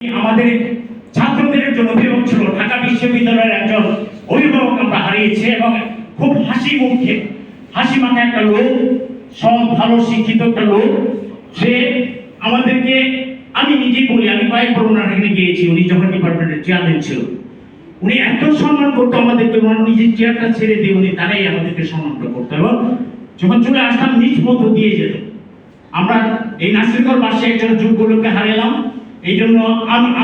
আমাদের ছাত্রদের জন্য অভিভাবক ছিল। ঢাকা বিশ্ববিদ্যালয়ের একজন অভিভাবক আমরা হারিয়েছি এবং খুব হাসি মুখে, হাসি মাখা একটা লোক, সৎ, ভালো, শিক্ষিত একটা লোক, সে আমাদেরকে, আমি নিজেই বলি, আমি কয়েকবার ওনার এখানে গিয়েছি, উনি যখন ডিপার্টমেন্টের চেয়ারম্যান ছিল। উনি এত সম্মান করতো আমাদেরকে ওনার নিজের চেয়ারটা ছেড়ে দিয়ে উনি তারাই আমাদেরকে সম্মানটা করতো এবং যখন চলে আসতাম, নিজ মধ্য দিয়ে যেত। আমরা এই নাসিরগড় মাসে একজন যোগ্য লোককে হারালাম। এই জন্য আম-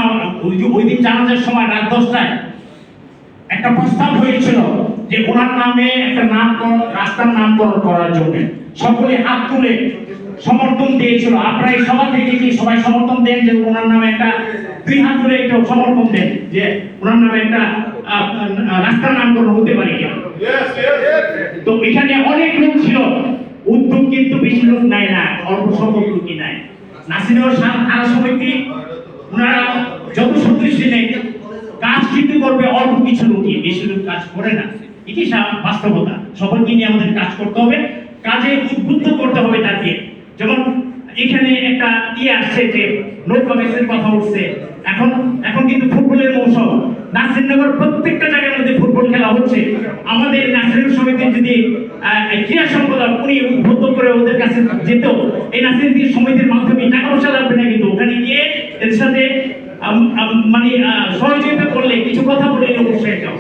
ওই যে- ওই দিন জানাজার সময় রাত দশটায় একটা প্রস্তাব হয়েছিল যে ওনার নামে একটা নামকরণ রাস্তার নামকরণ করার জন্য। সকলে হাত তুলে সমর্থন দিয়েছিল। আপনারা এই সভা থেকে কি সবাই সমর্থন দেন যে ওনার নামে একটা দুই হাত তুলে একটু সমর্থন দেন যে ওনার নামে একটা রাস্তার নামকরণ হতে পারে কেন. তো এখানে অনেক লোক ছিল। উদ্যোগ কিন্তু বেশি লোক নেয় না অল্প সংখ্যক লোকই আমাদের তাকে। যেমন এখানে একটা ইয়ে আসছে যে কথা এখন এখন কিন্তু ফুটবলের নাসিরনগর প্রত্যেকটা জায়গার মধ্যে ফুটবল খেলা হচ্ছে। আমাদের নাসির সমিতির যদি ক্রীড়া সম্পদা উনি উদ্বুদ্ধ করে ওদের কাছে যেত এই নাসিরুদ্দিন সমিতির মাধ্যমে টাকা পয়সা লাগবে না কিন্তু ওখানে গিয়ে এর সাথে মানে সহযোগিতা করলে, কিছু কথা বলে একটা